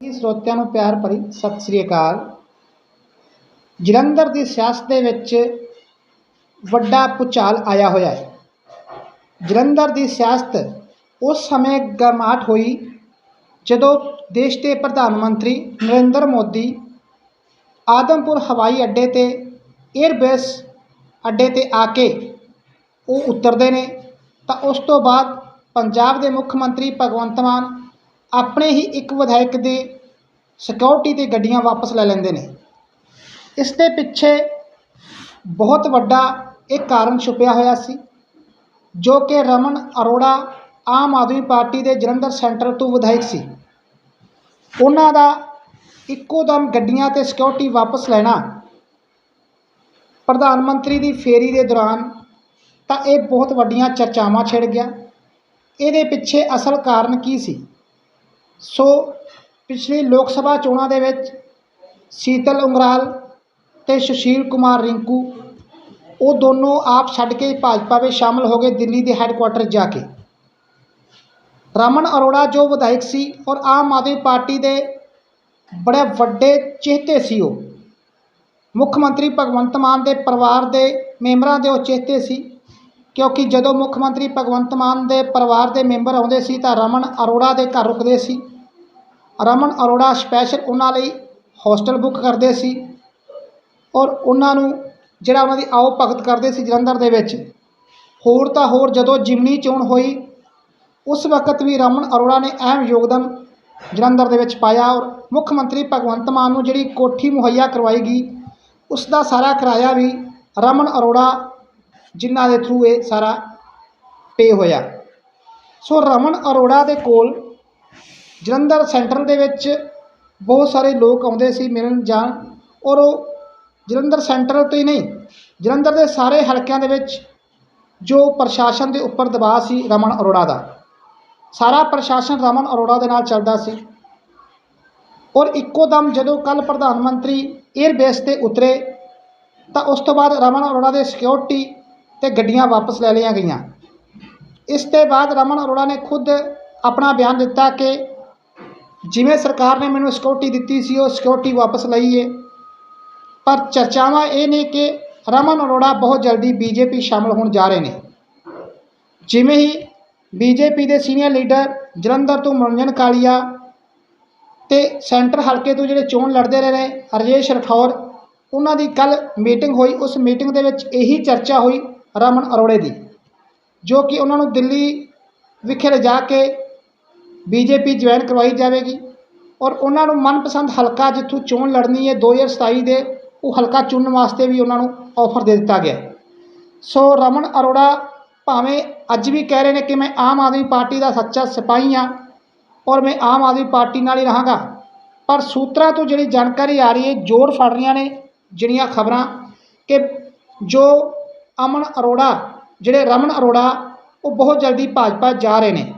ਜੀ ਸਰੋਤਿਆਂ ਨੂੰ ਪਿਆਰ ਭਰੀ ਸਤਿ ਸ੍ਰੀ ਅਕਾਲ। ਜਲੰਧਰ ਦੀ ਸਿਆਸਤ ਦੇ ਵਿੱਚ ਵੱਡਾ ਭੁਚਾਲ ਆਇਆ ਹੋਇਆ ਹੈ। ਜਲੰਧਰ ਦੀ ਸਿਆਸਤ ਉਸ ਸਮੇਂ ਗਰਮਾਹਟ ਹੋਈ ਜਦੋਂ ਦੇਸ਼ ਦੇ ਪ੍ਰਧਾਨ ਮੰਤਰੀ ਨਰਿੰਦਰ ਮੋਦੀ ਆਦਮਪੁਰ ਹਵਾਈ ਅੱਡੇ ਤੇ 에ਅਰਬੇਸ ਅੱਡੇ ਤੇ ਆ ਕੇ ਉਹ ਉਤਰਦੇ ਨੇ ਤਾਂ ਉਸ ਤੋਂ ਬਾਅਦ ਪੰਜਾਬ ਦੇ ਮੁੱਖ ਮੰਤਰੀ ਭਗਵੰਤ ਮਾਨ ਆਪਣੇ ਹੀ ਇੱਕ ਵਿਧਾਇਕ ਦੀ ਸਿਕਿਉਰਿਟੀ ਤੇ ਗੱਡੀਆਂ ਵਾਪਸ ਲੈ ਲੈਂਦੇ ਨੇ। ਇਸ ਦੇ ਪਿੱਛੇ ਬਹੁਤ ਵੱਡਾ ਇਹ ਕਾਰਨ ਛੁਪਿਆ ਹੋਇਆ ਸੀ, ਜੋ ਕਿ ਰਮਨ ਅਰੋੜਾ ਆਮ ਆਦਮੀ ਪਾਰਟੀ ਦੇ ਜਲੰਧਰ ਸੈਂਟਰ ਤੋਂ ਵਿਧਾਇਕ ਸੀ। ਉਹਨਾਂ ਦਾ ਇੱਕੋ ਦਮ ਗੱਡੀਆਂ ਤੇ ਸਿਕਿਉਰਿਟੀ ਵਾਪਸ ਲੈਣਾ, ਪ੍ਰਧਾਨ ਮੰਤਰੀ ਦੀ ਫੇਰੀ ਦੇ ਦੌਰਾਨ ਤਾਂ ਇਹ ਬਹੁਤ ਵੱਡੀਆਂ ਚਰਚਾਵਾਂ ਛਿੜ ਗਿਆ। ਇਹਦੇ ਪਿੱਛੇ ਅਸਲ ਕਾਰਨ ਕੀ ਸੀ? ਸੋ ਪਿਛਲੀ ਲੋਕ ਸਭਾ ਚੋਣਾਂ ਦੇ ਵਿੱਚ ਸੀਤਲ ਉਂਗਰਾਲ ਤੇ ਸੁਸ਼ੀਲ ਕੁਮਾਰ ਰਿੰਕੂ, ਉਹ ਦੋਨੋਂ ਆਪ ਛੱਡ ਕੇ ਭਾਜਪਾ ਵਿੱਚ ਸ਼ਾਮਲ ਹੋ ਗਏ ਦਿੱਲੀ ਦੇ ਹੈੱਡਕੁਆਟਰ ਜਾ ਕੇ। ਰਮਨ ਅਰੋੜਾ ਜੋ ਵਿਧਾਇਕ ਸੀ ਔਰ ਆਮ ਆਦਮੀ ਪਾਰਟੀ ਦੇ ਬੜੇ ਵੱਡੇ ਚਿਹਤੇ ਸੀ ਉਹ। ਮੁੱਖ ਮੰਤਰੀ ਭਗਵੰਤ ਮਾਨ ਦੇ ਪਰਿਵਾਰ ਦੇ ਮੈਂਬਰਾਂ ਦੇ ਉਹ ਚਿਹਤੇ ਸੀ। ਕਿਉਂਕਿ ਜਦੋਂ ਮੁੱਖ ਮੰਤਰੀ ਭਗਵੰਤ ਮਾਨ ਦੇ ਪਰਿਵਾਰ ਦੇ ਮੈਂਬਰ ਆਉਂਦੇ ਸੀ ਤਾਂ ਰਮਨ ਅਰੋੜਾ ਦੇ ਘਰ ਰੁਕਦੇ ਸੀ। ਰਮਨ ਅਰੋੜਾ ਸਪੈਸ਼ਲ ਉਹਨਾਂ ਲਈ ਹੋਸਟਲ ਬੁੱਕ ਕਰਦੇ ਸੀ ਔਰ ਉਹਨਾਂ ਨੂੰ ਜਿਹੜਾ ਉਹਨਾਂ ਦੀ ਆਓ ਭਗਤ ਕਰਦੇ ਸੀ ਜਲੰਧਰ ਦੇ ਵਿੱਚ। ਹੋਰ ਤਾਂ ਹੋਰ ਜਦੋਂ ਜਿਮਨੀ ਚੋਣ ਹੋਈ, ਉਸ ਵਕਤ ਵੀ ਰਮਨ ਅਰੋੜਾ ਨੇ ਅਹਿਮ ਯੋਗਦਾਨ ਜਲੰਧਰ ਦੇ ਵਿੱਚ ਪਾਇਆ ਔਰ ਮੁੱਖ ਮੰਤਰੀ ਭਗਵੰਤ ਮਾਨ ਨੂੰ ਜਿਹੜੀ ਕੋਠੀ ਮੁਹੱਈਆ ਕਰਵਾਈ ਗਈ ਉਸ ਦਾ ਸਾਰਾ ਕਿਰਾਇਆ ਵੀ ਰਮਨ ਅਰੋੜਾ ਜਿਨ੍ਹਾਂ ਦੇ ਥਰੂ ਇਹ ਸਾਰਾ ਪੇ ਹੋਇਆ। ਸੋ ਰਮਨ ਅਰੋੜਾ ਦੇ ਕੋਲ ਜਲੰਧਰ ਸੈਂਟਰ ਦੇ ਵਿੱਚ ਬਹੁਤ ਸਾਰੇ ਲੋਕ ਆਉਂਦੇ ਸੀ ਮਿਲਣ ਜਾਣ, ਔਰ ਉਹ ਜਲੰਧਰ ਸੈਂਟਰ ਤੋਂ ਹੀ ਨਹੀਂ, ਜਲੰਧਰ ਦੇ ਸਾਰੇ ਹਲਕਿਆਂ ਦੇ ਵਿੱਚ ਜੋ ਪ੍ਰਸ਼ਾਸਨ ਦੇ ਉੱਪਰ ਦਬਾਅ ਸੀ ਰਮਨ ਅਰੋੜਾ ਦਾ। ਸਾਰਾ ਪ੍ਰਸ਼ਾਸਨ ਰਮਨ ਅਰੋੜਾ ਦੇ ਨਾਲ ਚੱਲਦਾ ਸੀ। ਔਰ ਇੱਕੋ ਦਮ ਜਦੋਂ ਕੱਲ ਪ੍ਰਧਾਨ ਮੰਤਰੀ 에ਅਰ ਬੇਸ ਤੇ ਉਤਰੇ, ਤਾਂ ਉਸ ਤੋਂ ਬਾਅਦ ਰਮਨ ਅਰੋੜਾ ਦੇ ਸਿਕਿਉਰਿਟੀ ਤੇ ਗੱਡੀਆਂ ਵਾਪਸ ਲੈ ਲਈਆਂ ਗਈਆਂ। ਇਸ ਤੋਂ ਬਾਅਦ ਰਮਨ ਅਰੋੜਾ ਨੇ ਖੁਦ ਆਪਣਾ ਬਿਆਨ ਦਿੱਤਾ ਕਿ ਜਿਵੇਂ ਸਰਕਾਰ ਨੇ ਮੈਨੂੰ ਸਿਕਿਉਰਿਟੀ ਦਿੱਤੀ ਸੀ, ਉਹ ਸਿਕਿਉਰਿਟੀ ਵਾਪਸ ਲਈ ਹੈ ਪਰ ਚਰਚਾਵਾਂ ਇਹ ਨੇ ਕਿ ਰਮਨ ਅਰੋੜਾ ਬਹੁਤ ਜਲਦੀ ਬੀਜੇਪੀ ਸ਼ਾਮਲ ਹੋਣ ਜਾ ਰਹੇ ਨੇ। ਜਿਵੇਂ ਹੀ ਬੀਜੇਪੀ ਦੇ ਸੀਨੀਅਰ ਲੀਡਰ ਜਲੰਧਰ ਤੋਂ ਮਨੋਰੰਜਨ ਕਾਲੀਆ ਤੇ ਸੈਂਟਰ ਹਲਕੇ ਤੋਂ ਜਿਹੜੇ ਚੋਣ ਲੜਦੇ ਰਹੇ ਨੇ, ਰਜੇਸ਼ ਰਠੌਰ, ਉਹਨਾਂ ਦੀ ਕੱਲ ਮੀਟਿੰਗ ਹੋਈ। ਉਸ ਮੀਟਿੰਗ ਦੇ ਵਿੱਚ ਇਹੀ ਚਰਚਾ ਹੋਈ ਰਮਨ ਅਰੋੜੇ ਦੀ, ਜੋ ਕਿ ਉਹਨਾਂ ਨੂੰ ਦਿੱਲੀ ਵਿਖੇ ਲਿਜਾ ਕੇ ਬੀਜੇਪੀ ਜੁਆਇਨ ਕਰਵਾਈ ਜਾਵੇਗੀ ਔਰ ਉਹਨਾਂ ਨੂੰ ਮਨਪਸੰਦ ਹਲਕਾ ਜਿੱਥੋਂ ਚੋਣ ਲੜਨੀ ਹੈ 2027 ਦੇ ਉਹ ਹਲਕਾ ਚੁਣਨ ਵਾਸਤੇ ਵੀ ਉਹਨਾਂ ਨੂੰ ਆਫਰ ਦੇ ਦਿੱਤਾ ਗਿਆ ਸੋ ਰਮਨ ਅਰੋੜਾ ਭਾਵੇਂ ਅੱਜ ਵੀ ਕਹਿ ਰਹੇ ਨੇ ਕਿ ਮੈਂ ਆਮ ਆਦਮੀ ਪਾਰਟੀ ਦਾ ਸੱਚਾ ਸਿਪਾਹੀ ਹਾਂ ਔਰ ਮੈਂ ਆਮ ਆਦਮੀ ਪਾਰਟੀ ਨਾਲ ਹੀ ਰਹਾਂਗਾ, ਪਰ ਸੂਤਰਾਂ ਤੋਂ ਜਿਹੜੀ ਜਾਣਕਾਰੀ ਆ ਰਹੀ ਹੈ, ਜ਼ੋਰ ਫੜ ਰਹੀਆਂ ਨੇ ਜਿਹੜੀਆਂ ਖਬਰਾਂ ਕਿ ਜੋ ਅਮਨ ਅਰੋੜਾ, ਜਿਹੜੇ ਰਮਨ ਅਰੋੜਾ, ਉਹ ਬਹੁਤ ਜਲਦੀ ਭਾਜਪਾ ਜਾ ਰਹੇ ਨੇ।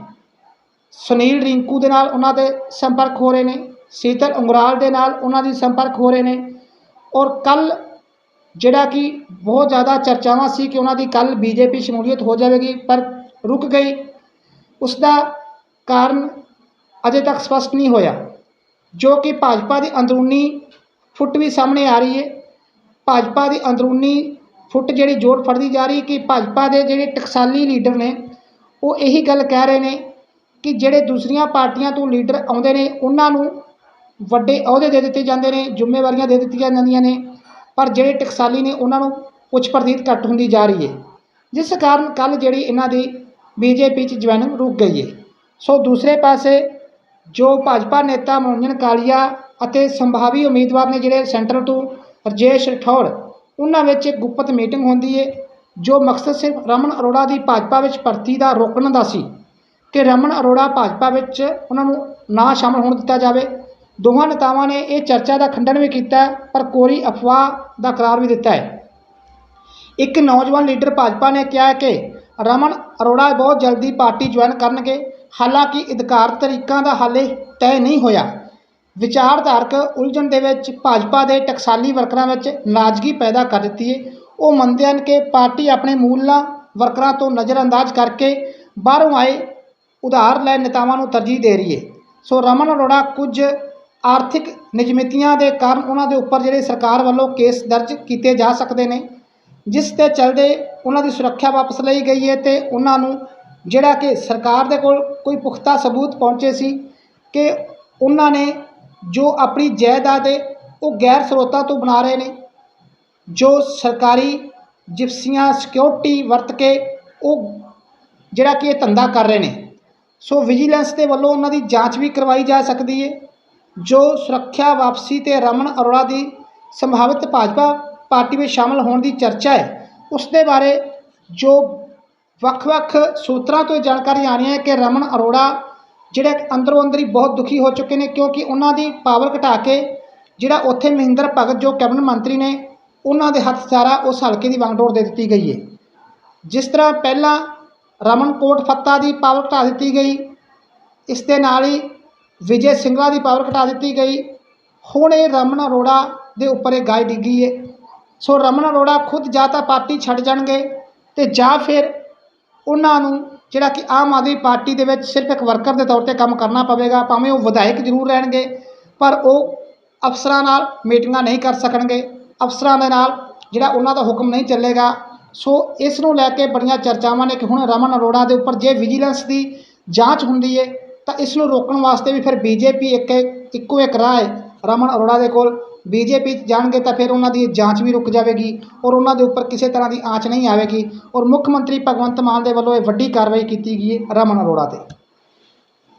ਸੁਨੀਲ ਰਿੰਕੂ ਦੇ ਨਾਲ ਉਹਨਾਂ ਦੇ ਸੰਪਰਕ ਹੋ ਰਹੇ ਨੇ, ਸੀਤਲ ਉਂਗਰਾਲ ਦੇ ਨਾਲ ਉਹਨਾਂ ਦੀ ਸੰਪਰਕ ਹੋ ਰਹੇ ਨੇ, ਔਰ ਕੱਲ ਜਿਹੜਾ ਕਿ ਬਹੁਤ ਜ਼ਿਆਦਾ ਚਰਚਾਵਾਂ ਸੀ ਕਿ ਉਹਨਾਂ ਦੀ ਕੱਲ ਬੀਜੇਪੀ ਸ਼ਮੂਲੀਅਤ ਹੋ ਜਾਵੇਗੀ, ਪਰ ਰੁਕ ਗਈ। ਉਸ ਦਾ ਕਾਰਨ ਅਜੇ ਤੱਕ ਸਪਸ਼ਟ ਨਹੀਂ ਹੋਇਆ, ਜੋ ਕਿ ਭਾਜਪਾ ਦੀ ਅੰਦਰੂਨੀ ਫੁੱਟ ਵੀ ਸਾਹਮਣੇ ਆ ਰਹੀ ਹੈ ਭਾਜਪਾ ਦੀ ਅੰਦਰੂਨੀ ਫੁੱਟ ਜਿਹੜੀ ਜੋਰ ਫੜਦੀ ਜਾ ਰਹੀ ਕਿ ਭਾਜਪਾ ਦੇ ਜਿਹੜੇ ਟਕਸਾਲੀ ਲੀਡਰ ਨੇ, ਉਹ ਇਹੀ ਗੱਲ ਕਹਿ ਰਹੇ ਨੇ ਕਿ ਜਿਹੜੇ ਦੂਸਰੀਆਂ ਪਾਰਟੀਆਂ ਤੋਂ ਲੀਡਰ ਆਉਂਦੇ ਨੇ, ਉਹਨਾਂ ਨੂੰ ਵੱਡੇ ਅਹੁਦੇ ਦੇ ਦਿੱਤੇ ਜਾਂਦੇ ਨੇ, ਜ਼ਿੰਮੇਵਾਰੀਆਂ ਦੇ ਦਿੱਤੀਆਂ ਜਾਂਦੀਆਂ ਨੇ, ਪਰ ਜਿਹੜੇ ਟਕਸਾਲੀ ਨੇ, ਉਹਨਾਂ ਨੂੰ ਪੁੱਛ ਪ੍ਰਤੀਤ ਘੱਟ ਹੁੰਦੀ ਜਾ ਰਹੀ ਹੈ। ਜਿਸ ਕਾਰਨ ਕੱਲ ਜਿਹੜੀ ਇਹਨਾਂ ਦੀ ਬੀਜੇਪੀ 'ਚ ਜੁਆਇਨਿੰਗ ਰੁਕ ਗਈ ਹੈ। ਸੋ ਦੂਸਰੇ ਪਾਸੇ ਜੋ ਭਾਜਪਾ ਨੇਤਾ ਮਨੋਰੰਜਨ ਕਾਲੀਆ ਅਤੇ ਸੰਭਾਵੀ ਉਮੀਦਵਾਰ ਨੇ ਜਿਹੜੇ ਸੈਂਟਰ ਤੋਂ, ਰਜੇਸ਼ ਰਠੌੜ ਉਹਨਾਂ ਵਿੱਚ ਇੱਕ ਗੁਪਤ ਮੀਟਿੰਗ ਹੁੰਦੀ ਹੈ ਜੋ ਮਕਸਦ ਸਿਰਫ ਰਮਨ ਅਰੋੜਾ ਦੀ ਭਾਜਪਾ ਵਿੱਚ ਭਰਤੀ ਦਾ ਰੋਕਣ ਦਾ ਸੀ ਕਿ ਰਮਨ ਅਰੋੜਾ ਭਾਜਪਾ ਵਿੱਚ ਉਹਨਾਂ ਨੂੰ ਨਾ ਸ਼ਾਮਲ ਹੋਣ ਦਿੱਤਾ ਜਾਵੇ। ਦੋਹਾਂ ਨੇਤਾਵਾਂ ਨੇ ਇਹ ਚਰਚਾ ਦਾ ਖੰਡਨ ਵੀ ਕੀਤਾ, ਪਰ ਕੋਰੀ ਅਫਵਾਹ ਦਾ ਕਰਾਰ ਵੀ ਦਿੱਤਾ ਹੈ। ਇੱਕ ਨੌਜਵਾਨ ਲੀਡਰ ਭਾਜਪਾ ਨੇ ਕਿਹਾ ਕਿ ਰਮਨ ਅਰੋੜਾ ਬਹੁਤ ਜਲਦੀ ਪਾਰਟੀ ਜੁਆਇਨ ਕਰਨਗੇ, ਹਾਲਾਂਕਿ ਅਧਿਕਾਰ ਤਰੀਕਾਂ ਦਾ ਹਾਲੇ ਤੈਅ ਨਹੀਂ ਹੋਇਆ। ਵਿਚਾਰਧਾਰਕ ਉਲਝਣ ਦੇ ਵਿੱਚ ਭਾਜਪਾ ਦੇ ਟਕਸਾਲੀ ਵਰਕਰਾਂ ਵਿੱਚ ਨਾਜ਼ਗੀ ਪੈਦਾ ਕਰ ਦਿੱਤੀ ਹੈ ਉਹ ਮੰਨਦੇ ਹਨ ਕਿ ਪਾਰਟੀ ਆਪਣੇ ਮੂਲਾਂ ਵਰਕਰਾਂ ਤੋਂ ਨਜ਼ਰਅੰਦਾਜ਼ ਕਰਕੇ ਬਾਹਰੋਂ ਆਏ ਉਧਾਰ ਲੈ ਨੇਤਾਵਾਂ ਨੂੰ ਤਰਜੀਹ ਦੇ ਰਹੀ ਹੈ ਸੋ ਰਮਨ ਅਰੋੜਾ ਕੁਝ ਆਰਥਿਕ ਨਿਯਮਿਤੀਆਂ ਦੇ ਕਾਰਨ ਉਹਨਾਂ ਦੇ ਉੱਪਰ ਜਿਹੜੇ ਸਰਕਾਰ ਵੱਲੋਂ ਕੇਸ ਦਰਜ ਕੀਤੇ ਜਾ ਸਕਦੇ ਨੇ, ਜਿਸ ਦੇ ਚਲਦੇ ਉਹਨਾਂ ਦੀ ਸੁਰੱਖਿਆ ਵਾਪਸ ਲਈ ਗਈ ਹੈ ਤੇ ਉਹਨਾਂ ਨੂੰ ਜਿਹੜਾ ਕਿ ਸਰਕਾਰ ਦੇ ਕੋਲ ਕੋਈ ਪੁਖਤਾ ਸਬੂਤ ਪਹੁੰਚੇ ਸੀ ਕਿ ਉਹਨਾਂ ਨੇ ਜੋ ਆਪਣੀ ਜਾਇਦਾਦ ਹੈ, ਉਹ ਗੈਰ ਸਰੋਤਾਂ ਤੋਂ ਬਣਾ ਰਹੇ ਨੇ। ਜੋ ਸਰਕਾਰੀ ਜਿਪਸੀਆਂ ਸਿਕਿਉਰਿਟੀ ਵਰਤ ਕੇ ਉਹ ਜਿਹੜਾ ਕਿ ਇਹ ਧੰਦਾ ਕਰ ਰਹੇ ਨੇ। ਸੋ ਵਿਜੀਲੈਂਸ ਦੇ ਵੱਲੋਂ ਉਹਨਾਂ ਦੀ ਜਾਂਚ ਵੀ ਕਰਵਾਈ ਜਾ ਸਕਦੀ ਹੈ। ਜੋ ਸੁਰੱਖਿਆ ਵਾਪਸੀ ਤੇ ਰਮਨ ਅਰੋੜਾ ਦੀ ਸੰਭਾਵਿਤ ਭਾਜਪਾ ਪਾਰਟੀ ਵਿੱਚ ਸ਼ਾਮਲ ਹੋਣ ਦੀ ਚਰਚਾ ਹੈ, ਉਸ ਦੇ ਬਾਰੇ ਜੋ ਵੱਖ-ਵੱਖ ਸੂਤਰਾਂ ਤੋਂ ਇਹ ਜਾਣਕਾਰੀ ਆ ਰਹੀ ਹੈ ਕਿ ਰਮਨ ਅਰੋੜਾ ਜਿਹੜੇ ਅੰਦਰੋਂ ਅੰਦਰ ਹੀ ਬਹੁਤ ਦੁਖੀ ਹੋ ਚੁੱਕੇ ਨੇ, ਕਿਉਂਕਿ ਉਹਨਾਂ ਦੀ ਪਾਵਰ ਘਟਾ ਕੇ ਜਿਹੜਾ ਉੱਥੇ ਮਹਿੰਦਰ ਭਗਤ ਜੋ ਕੈਬਨਿਟ ਮੰਤਰੀ ਨੇ, ਉਹਨਾਂ ਦੇ ਹੱਥ ਸਾਰਾ ਉਸ ਹਲਕੇ ਦੀ ਵਾਂਗਡੋਰ ਦੇ ਦਿੱਤੀ ਗਈ ਹੈ ਜਿਸ ਤਰ੍ਹਾਂ ਪਹਿਲਾਂ ਰਮਨ ਕੋਟ ਫੱਤਾ ਦੀ ਪਾਵਰ ਘਟਾ ਦਿੱਤੀ ਗਈ, ਇਸ ਦੇ ਨਾਲ ਹੀ ਵਿਜੇ ਸਿੰਗਲਾ ਦੀ ਪਾਵਰ ਘਟਾ ਦਿੱਤੀ ਗਈ। ਹੁਣ ਇਹ ਰਮਨ ਅਰੋੜਾ ਦੇ ਉੱਪਰ ਇਹ ਗਾਇ ਡਿੱਗੀ ਹੈ ਸੋ ਰਮਨ ਅਰੋੜਾ ਖੁਦ ਜਾਂ ਤਾਂ ਪਾਰਟੀ ਛੱਡ ਜਾਣਗੇ ਤੇ ਜਾਂ ਫਿਰ ਉਹਨਾਂ ਨੂੰ ਜਿਹੜਾ ਕਿ ਆਮ ਆਦਮੀ ਪਾਰਟੀ ਦੇ ਵਿੱਚ ਸਿਰਫ ਇੱਕ ਵਰਕਰ ਦੇ ਤੌਰ ਤੇ ਕੰਮ ਕਰਨਾ ਪਵੇਗਾ, ਭਾਵੇਂ ਉਹ ਵਿਧਾਇਕ ਜ਼ਰੂਰ ਰਹਿਣਗੇ, ਪਰ ਉਹ ਅਫਸਰਾਂ ਨਾਲ ਮੀਟਿੰਗਾਂ ਨਹੀਂ ਕਰ ਸਕਣਗੇ। ਅਫਸਰਾਂ ਦੇ ਨਾਲ ਜਿਹੜਾ ਉਹਨਾਂ ਦਾ ਹੁਕਮ ਨਹੀਂ ਚੱਲੇਗਾ। ਸੋ ਇਸ ਨੂੰ ਲੈ ਕੇ ਬੜੀਆਂ ਚਰਚਾਵਾਂ ਨੇ ਕਿ ਹੁਣ ਰਮਨ ਅਰੋੜਾ ਦੇ ਉੱਪਰ ਜੇ ਵਿਜੀਲੈਂਸ ਦੀ ਜਾਂਚ ਹੁੰਦੀ ਹੈ ਤਾਂ ਇਸ ਨੂੰ ਰੋਕਣ ਵਾਸਤੇ ਵੀ ਫਿਰ ਬੀਜੇਪੀ ਇੱਕ ਇੱਕੋ ਇੱਕ ਰਾਹ ਹੈ ਰਮਨ ਅਰੋੜਾ ਦੇ ਕੋਲ। ਬੀਜੇਪੀ 'ਚ ਜਾਣਗੇ ਤਾਂ ਫਿਰ ਉਹਨਾਂ ਦੀ ਜਾਂਚ ਵੀ ਰੁਕ ਜਾਵੇਗੀ ਔਰ ਉਹਨਾਂ ਦੇ ਉੱਪਰ ਕਿਸੇ ਤਰ੍ਹਾਂ ਦੀ ਆਂਚ ਨਹੀਂ ਆਵੇਗੀ ਔਰ ਮੁੱਖ ਮੰਤਰੀ ਭਗਵੰਤ ਮਾਨ ਦੇ ਵੱਲੋਂ ਇਹ ਵੱਡੀ ਕਾਰਵਾਈ ਕੀਤੀ ਗਈ ਹੈ ਰਮਨ ਅਰੋੜਾ ਤੇ।